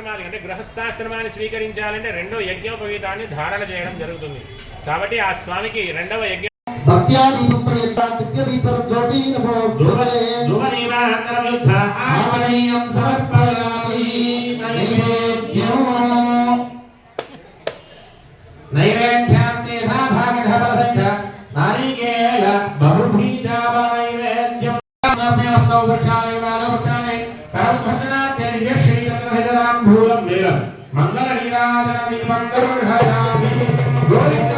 ఆశ్రమానికి అంటే గృహస్థాశ్రమాన్ని స్వీకరించాలంటే రెండో యజ్ఞోపవీతాన్ని ధారణ చేయడం జరుగుతుంది. కాబట్టి ఆ స్వామికి రెండవ యజ్ఞ మంగళ నీరాజన గోవింద!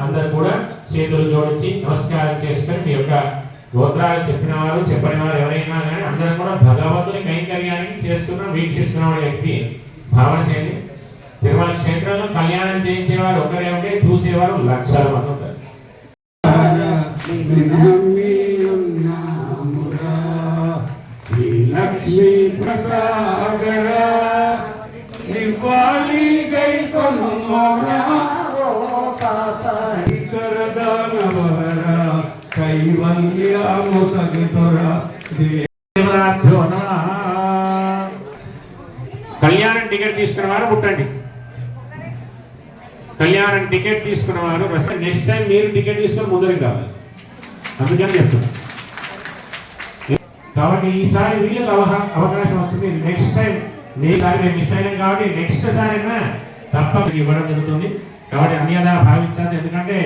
అందరు కూడా చేతులు జోడించి నమస్కారం చేసుకొని మీ యొక్క గోత్రాలు చెప్పిన వారు చెప్పని వారు ఎవరైనా కానీ అందరం కూడా భగవంతుని కైంకర్యానికి చేస్తున్న వీక్షిస్తున్న వ్యక్తి భావన చేయండి. తిరుమల క్షేత్రంలో కళ్యాణం చేయించేవారు ఒకరే ఉంటే చూసేవారు లక్షల మంది ఉంటారు శ్రీలక్ష్మీ ప్రసాదర నివాళి గై కొను కరదానవర కైవల్య మొసగితొర దే దేవతాభ్యో నమః. కళ్యాణం టికెట్ తీసుకున్న వారు పుట్టండి కళ్యాణం టికెట్ తీసుకున్న వారు నెక్స్ట్ టైం మీరు టికెట్ తీసుకొని ముందరికి కావాలి అందుకని చెప్తున్నా. కాబట్టి ఈసారి వీళ్ళకి అవహ అవకాశం వచ్చింది నెక్స్ట్ టైం నేసారి మేము మిస్ అయినాం కాబట్టి నెక్స్ట్ సారి తప్ప ఇవ్వడం జరుగుతుంది. కాబట్టి అన్యదా భావించాలి ఎందుకంటే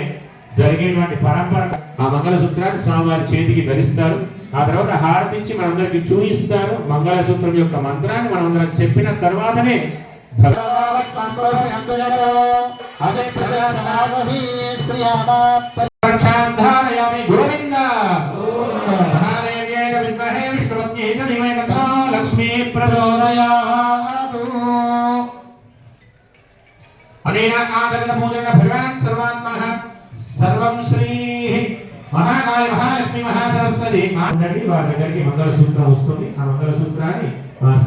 జరిగేటువంటి పరంపర ఆ మంగళసూత్రాన్ని స్వామివారి చేతికి ధరిస్తారు. ఆ తర్వాత హారతించి మనందరికి చూయిస్తారు మంగళసూత్రం యొక్క మంత్రాన్ని మనం అందరం చెప్పిన తర్వాతనే ధారయామి గోవింద. మహాదేవ్యేన విద్మహే విష్ణుపత్న్యై చ ధీమహి లక్ష్మీ ప్రచోదయాత్. అనేన ఆచరణ పూజన భగవాన్ సర్వాత్మః సర్వం శ్రీ. మహాకాళి మహాలక్ష్మి మహాసరస్వతి. మాట్లాడి వారి దగ్గరికి మంగళసూత్రం వస్తుంది. ఆ మంగళ సూత్రాన్ని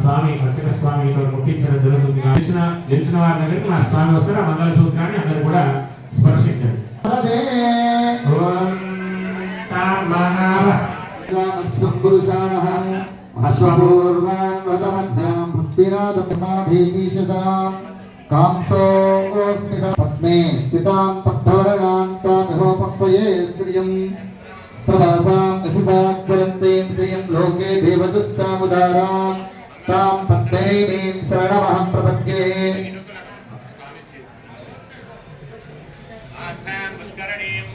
స్వామి అర్చక స్వామితో ముట్టించడం జరుగుతుంది నిలిచిన నిలిచిన వారి దగ్గరికి మా స్వామి వస్తారు. ఆ మంగళసూత్రాన్ని అందరూ కూడా స్పర్శించండి. పద్మే స్థితాం శ్రియం. దేవదుస్సాముదారాం తాం तां पद्मिनीं शरणमहं प्रपद्ये।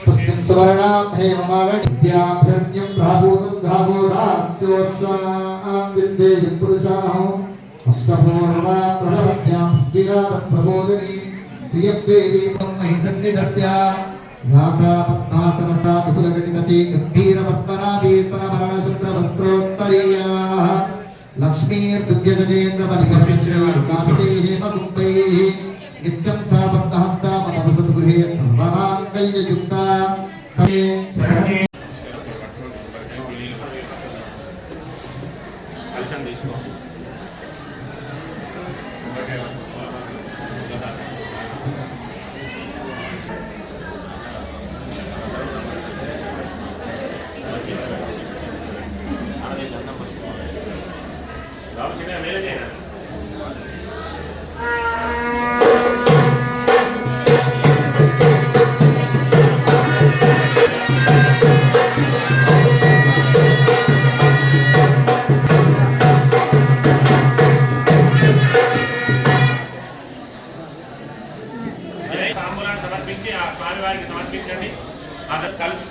पुष्टिं सुवर्णां हेममालस्याभ्यन्यं भावोदं भावोदास्योऽश्वां विन्देयं पुरुषाहौ अश्वपूर्वा प्रणवत्यां प्रबोधिनीं, श्रियं देवीं महि सन्निधत्या ध्यासा पद्मासनस्ता विपुलघटितति गम्भीरवर्तनाभीस्तनभरणशुभ्रवस्त्रोत्तरीयाः గంభీరవర్తనాభీస్తనభరణ శుక్రవస్త్రోత్తరీయాः లక్ష్మీర్దుర్గజేంద్రమణికర్మిశ్రీకాంతే హేమకుంభైः నిత్యం సా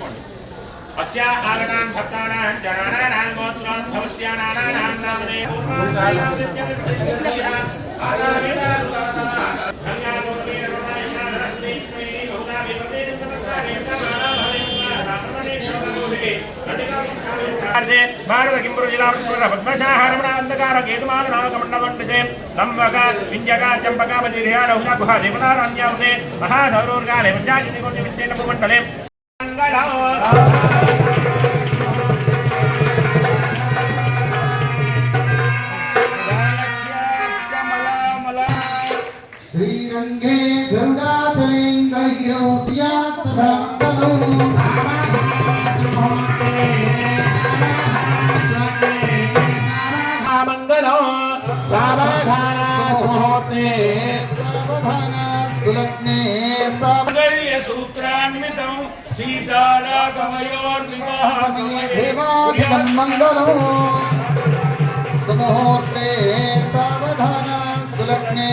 అందరు కలుసుకోండి అస్యా ఆగతాన్ భక్తానాం జనానాం గోత్రోద్భవస్య భారత కింపురు జిల్లా పద్మశాహరమణ అంధకార కేతుమాల నాగమండమండితే లంబక సింజక చంపక బజిర్యాడ గుహ దేవతారణ్యావతే మహాధౌరూర్గాలే మండలే राम देवाभिधं मङ्गलो सुमुहूर्ते सावधान सुलग्ने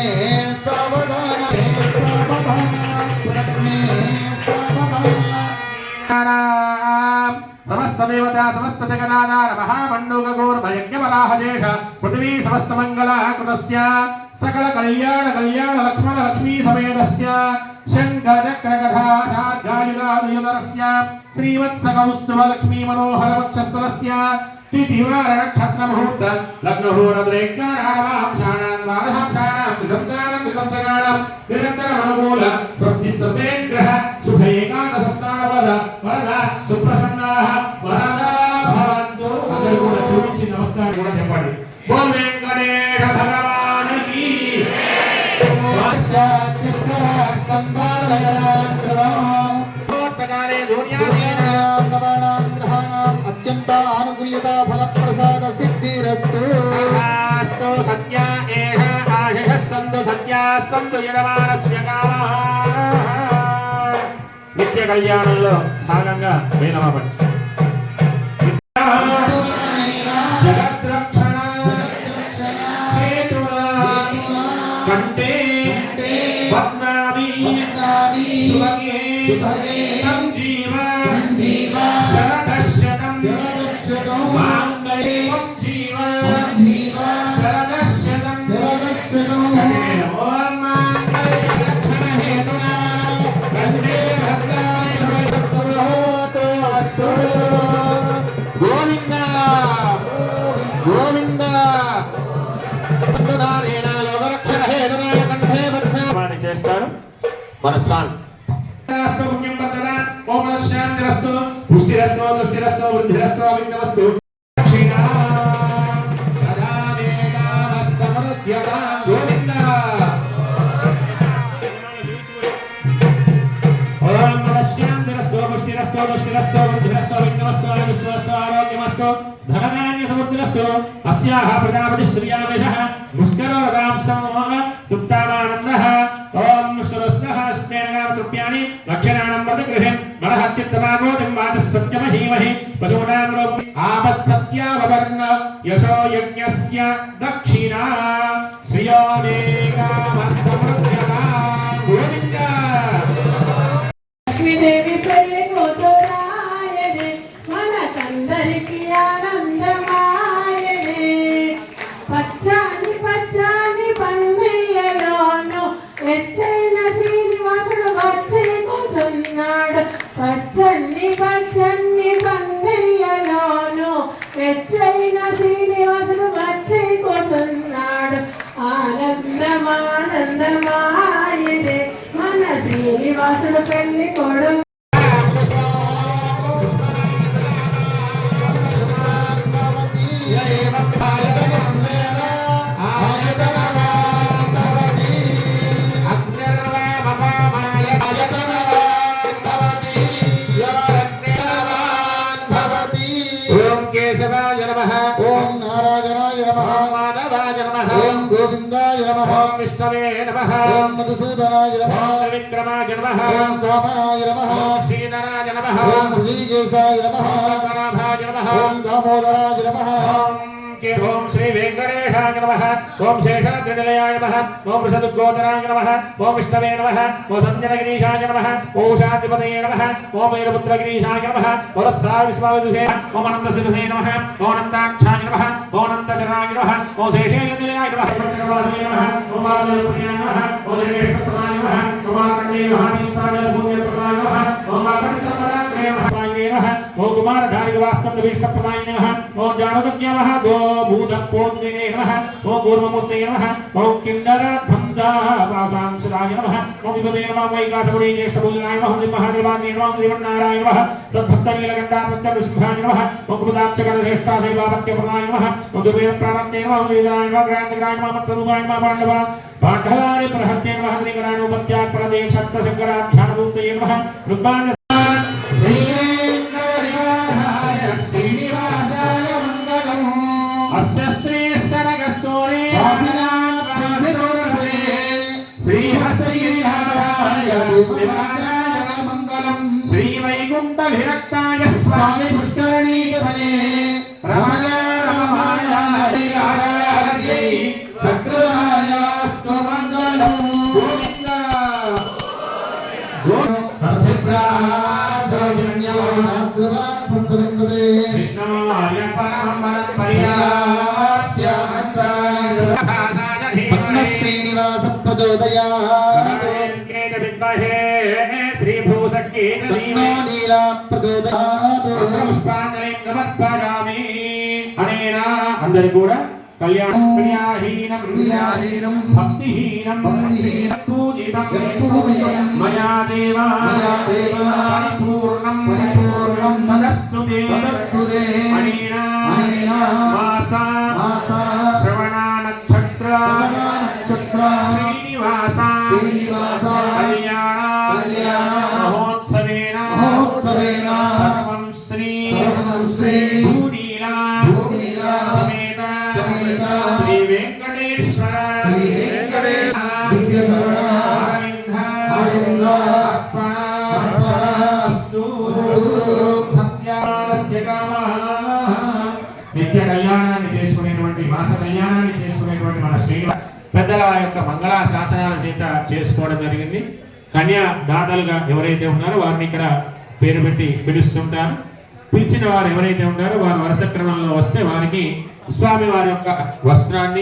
सावधान सावधान सुलग्ने सावधान సులగ్నే సావధాన సమస్త దేవత సమస్త జగదాధార మహామండూక గౌర్భయజ్ఞవరాహజేష పృథివీ సమస్త మంగళ కృతస్య సకల కళ్యాణ కళ్యాణ లక్ష్మణ లక్ష్మీ సమేతస్య శంకర చక్రగధా శార్గాయుధాయుధరస్య శ్రీవత్స కౌస్తుభ లక్ష్మీ మనోహర వక్షస్థలస్య తిథివార నక్షత్ర ముహూర్త లగ్నహోరద్రేకారావాంశానాం ద్వాదశాంశానాం త్రిసంచారం త్రిసంచకాణం నిరంతరం అనుకూల స్వస్తి సర్వే గ్రహ నమస్కారం కూడా చెప్పండి. బోల్ వెంకటేశ భగవానికి అత్యంత ఆనుకూల్యత ఫలప్రసాద సిద్ధిరస్తు సత్య ఏష ఆశిష సంతు సత్యా సంతు యజమానస్య కామః నిత్య కళ్యాణంలో భాగంగా వేనమాపండి ధనధాన్య సమృద్ధిరస్తు ప్రజాపతి శ్రియావేశః ముష్కరో రదాం సమోహ ఓం ముష్కరస్నః స్నేనగా తృప్యాణి లక్షణానం వద గృహం మనః చిత్తమాగోదిం పశూనాం ఆపత్ సత్యావవర్ణ యశో యజ్ఞస్య దక్షిణా. శ్రియోనేకామ శ్రీనివాసుడు పెళ్ళి కొడు ఓం కేశవాయ నమః. ఓం నారాయణాయ విష్ణవే నమః. ఓం మధుసూదనాయ నమః. ఓం త్రివిక్రమాయ నమః. ఓం వామనాయ నమః. ఓం శ్రీధరాయ నమః. ఓం హృషీకేశాయ నమః. ఓం పద్మనాభాయ నమః. ఓం దామోదరాయ నమః. ఓం కే- ఓం శ్రీ వెంకటేశాయ నమః ఓం శేషాద్రినిలయాయ నమః ఓం వృషదుగోచరాయ నమః ఓం విష్ణవే నమః ఓం సంజనగిరీశాయ నమః ఓం శాంతిపతయే నమః ఓం వీరపుత్రగిరీశాయ నమః ఓం రస్సాయ విశ్వావిదుషే ఓం అనంతశిరసే నమః ఓం అనంతాక్షాయ నమః ఓం అనంతచరాయ నమః ఓం శేషేంద్రియాయ నమః ఓం నమః ఓం బాలప్రియాయ నమః ఓం దేవేశప్రదాయ నమః ఓం కండే మహాదీపాయ భూమిప్రదాయ నమః ఓం పవిత్రపదాయ నమః ఓ కుమార ధారిక వాస్కంద విష్ణప్రదాయ నమః ఓ జానకజ్ఞ నమః గో భూత పోత్మినే నమః ఓ కూర్మమూర్తే నమః ఓ కిందర బంధా వాసాంశరాయ నమః ఓ విభవే నమః వైకాసగుడే జ్యేష్ఠబుల్లాయ నమః ఓం మహాదేవాయ నమః శ్రీమన్నారాయ నమః సద్భక్త నీలకంఠాపత్య నృసింహాయ నమః ఓ కృపదాక్షగణ శ్రేష్ఠా శైవాపత్య ప్రదాయ నమః ఓ దుర్వేద ప్రాణత్య నమః వేదాయ నమః గ్రాంతగ్రాయ నమః మత్స్వరూపాయ నమః పాండవ పాండవాని ప్రహత్య నమః శ్రీకరాణోపత్యాత్ ప్రదే సప్త శంకరాధ్యానదూతయ నమః రుద్మాన శ్రీవేంకటేశాయ విరక్తాయ స్వామి పుష్కరణీకమనే రమణ రమణాయ హరిహారాయ సకృతాయాస్తు మంగళం అభిప్రాసోజన్యో నాద్రువాత్సంతులింగుదే విష్ణు ఆర్య పరమం వరం భూసక్కేత తన్నో నీలా ప్రచోదయాత్ పుష్పాంజలిం సమర్పయామి అనేనా అందరు కూడా కళ్యాణ క్రియాహీనం భక్తిహీనం భక్తిహీనం పూజితం పూజితం మయా దేవా మయా పరిపూర్ణం పరిపూర్ణం తదస్తు తదస్తు అనేన పెద్దల యొక్క మంగళ శాసనాల చేత చేసుకోవడం జరిగింది. కన్యా దాతలుగా ఎవరైతే ఉన్నారో వారిని ఇక్కడ పేరు పెట్టి పిలుస్తుంటారు. పిలిచిన వారు ఎవరైతే ఉన్నారో వారు వరుస క్రమంలో వస్తే వారికి స్వామి వారి యొక్క వస్త్రాన్ని